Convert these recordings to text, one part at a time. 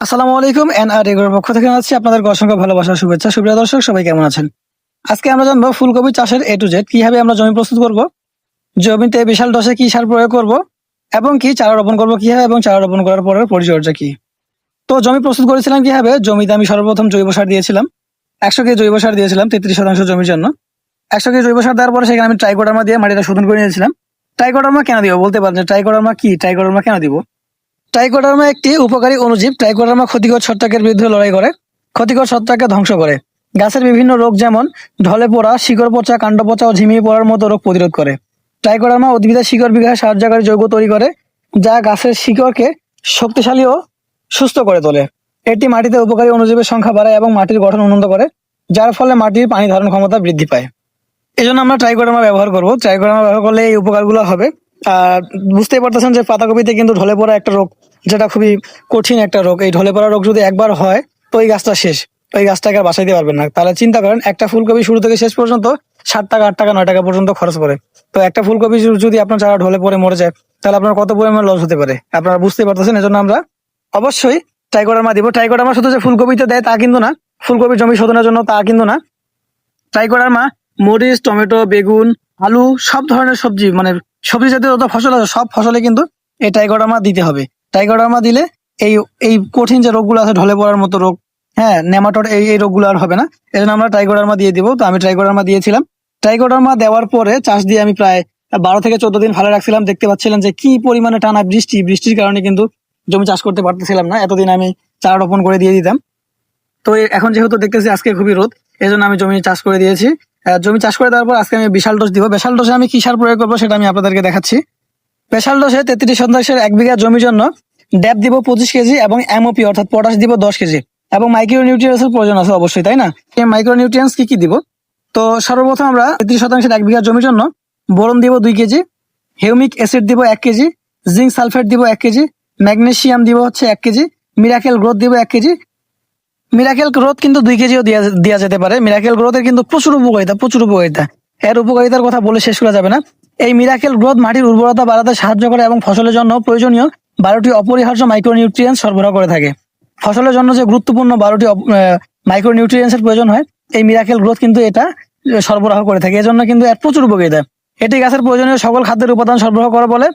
আসসালামু আলাইকুম এন আর পক্ষ থেকে আছি আপনাদের অসংখ্য ভালোবাসা, শুভেচ্ছা, সুপ্রিয় দর্শক, সবাই কেমন আছেন? আজকে আমরা জানব ফুলকপি চাষের এ টু জেড কীভাবে আমরা জমি প্রস্তুত করব, জমিতে বিশাল দশে কি সার প্রয়োগ করব, এবং কি চারা রোপণ করব কীভাবে এবং চারা রোপণ করার পরের পরিচর্যা কি? তো জমি প্রস্তুত করেছিলাম কীভাবে? জমিতে আমি সর্বপ্রথম জৈব সার দিয়েছিলাম। একশো কেজি জৈব সার দিয়েছিলাম তেত্রিশ শতাংশ জমির জন্য। একশো কেজি জৈব সার দেওয়ার পরে সেখানে আমি ট্রাইকোডার্মা দিয়ে মাটিটা শোধন করে নিয়েছিলাম। ট্রাইকোডার্মা কেন দিব? বলতে পারেন যে ট্রাইকোডার্মা কি? ট্রাইকোডার্মা কেন দিব? ট্রাইকোডার্মা একটি উপকারী অনুজীব ট্রাইকোডার্মা ক্ষতিকর ছত্রাকের বিরুদ্ধে লড়াই করে, ক্ষতিকর ছত্রাককে ধ্বংস করে। গাছের বিভিন্ন রোগ যেমন ঢলে পড়া, শিকড় পচা, কাণ্ড পচা ও ঝিমিয়ে পড়ার মতো রোগ প্রতিরোধ করে। ট্রাইকোডার্মা উদ্ভিদের শিকড় বিকাশে সাহায্যকারী যৌগ তৈরি করে, যা গাছের শিকড়কে শক্তিশালী ও সুস্থ করে তোলে। এটি মাটিতে উপকারী অনুজীবের সংখ্যা বাড়ায় এবং মাটির গঠন উন্নত করে, যার ফলে মাটির পানি ধারণ ক্ষমতা বৃদ্ধি পায়। এই জন্য আমরা ট্রাইকোডার্মা ব্যবহার করব। ট্রাইকোডার্মা ব্যবহার করলে এই উপকারগুলো হবে। আর বুঝতেই পারতেছেন যে পাতাকপিতে কিন্তু ঢলে পড়া একটা রোগ যেটা খুবই কঠিন একটা রোগ। এই ঢলে পড়া রোগ যদি একবার হয়, তো ওই গাছটা শেষ। ওই গাছটাকে আর বাঁচাইতে পারবেন না। তাহলে চিন্তা করেন, একটা ফুলকপি শুরু থেকে শেষ পর্যন্ত সাত টাকা, আট টাকা, নয় টাকা পর্যন্ত খরচ পড়ে। তো একটা ফুলকপি যদি- আপনার চারা ঢলে পড়ে, মরে যায়, তাহলে আপনার কত পরিমাণ লস হতে পারে? আপনারা বুঝতেই পারতেছেন, এজন্য আমরা অবশ্যই ট্রাইকোডার্মা দিব। ট্রাইকোডার্মা শুধু যে ফুলকপিতে দেয় তা কিন্তু না। ফুলকপি জমি শোধনের জন্য তা কিন্তু না। ট্রাইকোডার্মা মরিচ, টমেটো, বেগুন, আলু, সব ধরনের সবজি মানে সবজি জাতীয় যত ফসল আছে, সব ফসলে কিন্তু এই ট্রাইকোডার্মা দিতে হবে। ট্রাইকোডার্মা দিলে এই এই কঠিন যে রোগগুলো আছে, ঢলে পড়ার মতো রোগ হ্যাঁ নেমাটোড এই এই রোগগুলো আর হবে না। এই জন্য আমরা ট্রাইকোডার্মা দিয়ে দিব। তো আমি ট্রাইকোডার্মা দিয়েছিলাম। ট্রাইকোডার্মা দেওয়ার পরে চাষ দিয়ে আমি প্রায় বারো থেকে চোদ্দ দিন ভালো রাখছিলাম। দেখতে পাচ্ছিলাম যে কি পরিমাণে টানা বৃষ্টি। বৃষ্টির কারণে কিন্তু জমি চাষ করতে পারতেছিলাম না। এতদিন আমি চারা রোপণ করে দিয়ে দিতাম। তো এখন যেহেতু দেখতেছি আজকে খুবই রোদ এই জন্য আমি জমি চাষ করে দিয়েছি। জমি চাষ করে দেওয়ার পর আজকে আমি বিশাল ডোজ দিব। বিশাল ডোজে আমি কি সার প্রয়োগ করব সেটা আমি আপনাদেরকে দেখাচ্ছি। স্পেশাল ডোজে তেত্রিশ শতাংশের এক বিঘা জমির জন্য ড্যাপ দিব পঁচিশ কেজি এবং এমওপি অর্থাৎ পটাশ দিব দশ কেজি। এবং মাইক্রো নিউট্রিয়েন্স এর প্রয়োজন আছে অবশ্যই, তাই না? এই মাইক্রো নিউট্রিয়েন্স কি কি দিব? তো সর্বপ্রথম আমরা তেত্রিশ শতাংশের এক বিঘা জমির জন্য বোরন দিব দুই কেজি হিউমিক অ্যাসিড দিব এক কেজি জিঙ্ক সালফেট দিব এক কেজি ম্যাগনেসিয়াম দিব হচ্ছে এক কেজি মিরাকেল গ্রোথ দিব এক কেজি। মিরাকেল গ্রোথ কিন্তু দুই কেজিও দেওয়া যেতে পারে। মিরাকেল গ্রোথের কিন্তু প্রচুর উপকারিতা প্রচুর উপকারিতা। এর উপকারিতার কথা বলে শেষ করা যাবে না। এই মিরাকেল গ্রোথ মাটির উর্বরতা বাড়াতে সাহায্য করে এবং ফসলের জন্য প্রয়োজনীয় বারোটি অপরিহার্য মাইক্রোনিউট্রিয়েন্ট সরবরাহ করে থাকে। ফসলের জন্য যে গুরুত্বপূর্ণ বারোটি মাইক্রোনিউট্রিয়েন্টস এর প্রয়োজন হয়, এই মিরাকেল গ্রোথ কিন্তু এটা সরবরাহ করে থাকে। এজন্য কিন্তু এর প্রচুর উপকারিতা। এটি গাছের প্রয়োজনীয় সকল খাদ্যের উপাদান সরবরাহ করে বলে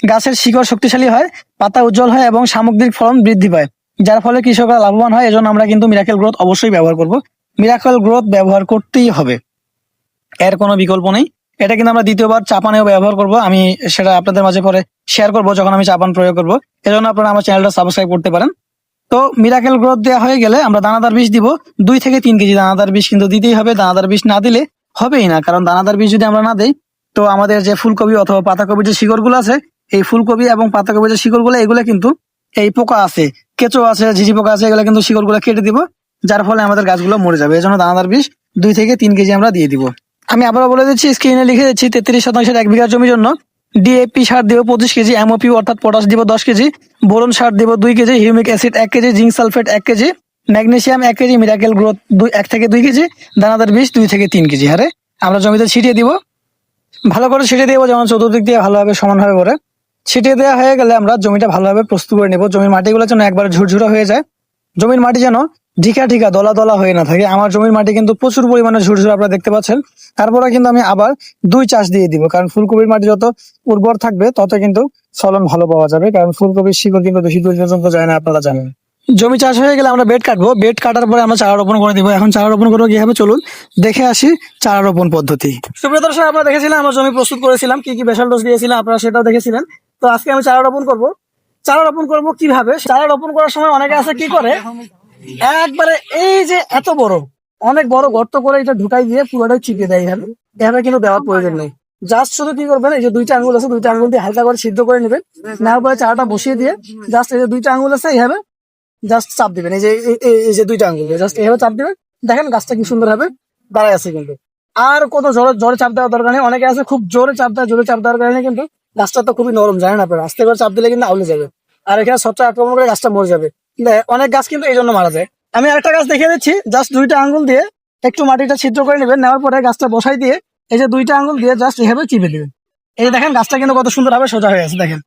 গাছের শিকড় শক্তিশালী হয়, পাতা উজ্জ্বল হয় এবং সামগ্রিক ফলন বৃদ্ধি পায়, যার ফলে কৃষকরা লাভবান হয়। এজন্য আমরা কিন্তু মিরাকেল গ্রোথ অবশ্যই ব্যবহার করব। মিরাকেল গ্রোথ ব্যবহার করতেই হবে। এর কোনো বিকল্প নেই। এটা কিন্তু আমরা দ্বিতীয়বার চাপানেও ব্যবহার করব। আমি সেটা আপনাদের মাঝে পরে শেয়ার করব যখন আমি চাপান প্রয়োগ করব। এজন্য আপনারা আমার চ্যানেলটা সাবস্ক্রাইব করতে পারেন। তো মিরাকেল গ্রোথ দেওয়া হয়ে গেলে আমরা দানাদার বিষ দিব। দুই থেকে তিন কেজি দানাদার বিষ কিন্তু দিতেই হবে। দানাদার বিষ না দিলে হবেই না। কারণ দানাদার বিষ যদি আমরা না দিই, তো আমাদের যে ফুলকপি অথবা পাতাকপির যে শিকড়গুলো আছে, এই ফুলকপি এবং পাতাকপির যে শিকড়গুলো, এগুলো কিন্তু এই পোকা আছে, কেঁচো আছে, ঝিঝি পোকা আছে, এগুলো কিন্তু শিকড়গুলো কেটে দিব। যার ফলে আমাদের গাছগুলো মরে যাবে। এই জন্য দানাদার বিষ দুই থেকে তিন কেজি আমরা দিয়ে দিব। আমি আবারও বলে দিচ্ছি স্ক্রিনে লিখে দিচ্ছি, তেত্রিশ শতাংশের এক বিঘা জমির জন্য। ডিএপি সার দিব পঁচিশ কেজি এমওপি অর্থাৎ পটাশ দিব দশ কেজি, বোরন সার দিব দুই কেজি হিউমিক অ্যাসিড এক কেজি জিঙ্ক সালফেট এক কেজি ম্যাগনেশিয়াম এক কেজি মিরাকেল গ্রোথ দুই, এক থেকে দুই কেজি, দানাদার বিষ দুই থেকে তিন কেজি। হারে আমরা জমিতে ছিটিয়ে দিব। ভালো করে ছিটিয়ে দেবো, যেমন চতুর্দিক দিয়ে ভালোভাবে সমানভাবে করে। ছিটিয়ে দেওয়া হয়ে গেলে আমরা জমিটা ভালোভাবে প্রস্তুত করে নেব। জমির মাটিগুলো যেন একবার ঝুরঝুরা হয়ে যায়। জমির মাটি যেন ঢিকা ঢিকা, দলা দলা হয়ে না থাকে। আমার জমির মাটি কিন্তু প্রচুর পরিমাণে ঝুরঝুরা আপনারা দেখতে পাচ্ছেন। তারপরে কিন্তু আমি আবার দুই চাষ দিয়ে দিব, কারণ ফুলকপির মাটি যত উর্বর থাকবে, তত কিন্তু ফলন ভালো পাওয়া যাবে, কারণ ফুলকপির শিকড় কিন্তু বেশি দূর পর্যন্ত যায় না, আপনারা জানেন। জমি চাষ হয়ে গেলে আমরা বেড কাটবো। বেড কাটার পরে আমরা চারা রোপণ করে দিব। এখন চারা রোপণ করব কি কীভাবে? চলুন দেখে আসি চারা রোপণ পদ্ধতি। সুপ্রিয় দর্শক, আপনারা দেখেছিলেন, আমরা জমি প্রস্তুত করেছিলাম, কি কি বেশাল ডোজ দিয়েছিলাম, আপনারা সেটাও দেখেছিলেন। তো আজকে আমি চারা রোপণ করব। চারা রোপণ করব কীভাবে? চারা রোপণ করার সময় অনেকে আছে কি করে? একবারে এই যে এত বড়, অনেক বড় গর্ত করে এটা ঢুকাই দিয়ে পুরোটাই চিপে দেয় এভাবে এভাবে কিন্তু দেওয়ার প্রয়োজন নেই। জাস্ট শুধু কি করবেন, এই যে দুইটা আঙ্গুল আছে, দুইটা আঙ্গুল দিয়ে হালকা করে সিদ্ধ করে নেবেন। নেওয়ার পরে চারাটা বসিয়ে দিয়ে জাস্ট এই যে দুইটা আঙ্গুল আছে, এইভাবে জাস্ট চাপ দিবেন। এই যে, এই- যে দুইটা আঙ্গুল জাস্ট এইভাবে চাপ দিবেন। দেখেন গাছটা কি সুন্দর হবে, দাঁড়ায় আছে কিন্তু। আর কোনো জোরে জোরে চাপ দেওয়ার দরকার নেই। অনেকে আছে খুব জোরে চাপ দেয়, জোরে চাপ দেওয়ার কারণে কিন্তু গাছটা তো খুবই নরম, জানেন আপনারা? আস্তে করে চাপ দিলে কিন্তু আউলে যাবে। আর এখানে ছত্রাক আক্রমণ করে গাছটা মরে যাবে। অনেক গাছ কিন্তু এই জন্য মারা যায়। আমি আরেকটা গাছ দেখিয়ে দিচ্ছি জাস্ট দুইটা আঙ্গুল দিয়ে একটু মাটিটা ছিদ্র করে নেবেন, নেওয়ার পরে গাছটা বসাই দিয়ে এই যে দুইটা আঙ্গুল দিয়ে জাস্ট এভাবে চিপে দিবেন। এই দেখেন, গাছটা কিন্তু কত সুন্দর হবে সোজা হয়ে আছে, দেখেন।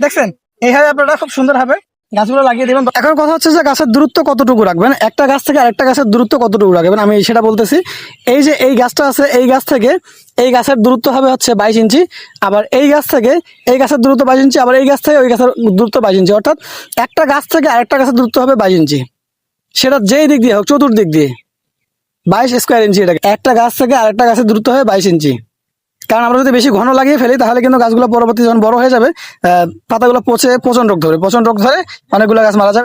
দেখছেন? এইভাবে আপনারা খুব সুন্দর হবে গাছগুলো লাগিয়ে দেবেন। এখন কথা হচ্ছে যে গাছের দূরত্ব কতটুকু রাখবেন? একটা গাছ থেকে আরেকটা গাছের দূরত্ব কতটুকু রাখবেন? আমি সেটা বলতেছি। এই যে এই গাছটা আছে, এই গাছ থেকে এই গাছের দূরত্ব হবে হচ্ছে বাইশ ইঞ্চি, আবার এই গাছ থেকে এই গাছের দূরত্ব বাইশ ইঞ্চি, আবার এই গাছ থেকে ওই গাছের দূরত্ব বাইশ ইঞ্চি। অর্থাৎ একটা গাছ থেকে আরেকটা গাছের দূরত্ব হবে বাইশ ইঞ্চি। সেটা যেই দিক দিয়ে হোক, চতুর্দিক দিয়ে। বাইশ স্কোয়ার ইঞ্চি এটা একটা গাছ থেকে আরেকটা গাছের দূরত্ব হবে বাইশ ইঞ্চি। কারণ আমরা যদি বেশি ঘন লাগিয়ে ফেলি, তাহলে কিন্তু গাছগুলো পরবর্তী যখন বড় হয়ে যাবে পাতাগুলো পচে পচন রোগ ধরে। পচন রোগ ধরে অনেকগুলো গাছ মারা যাবে।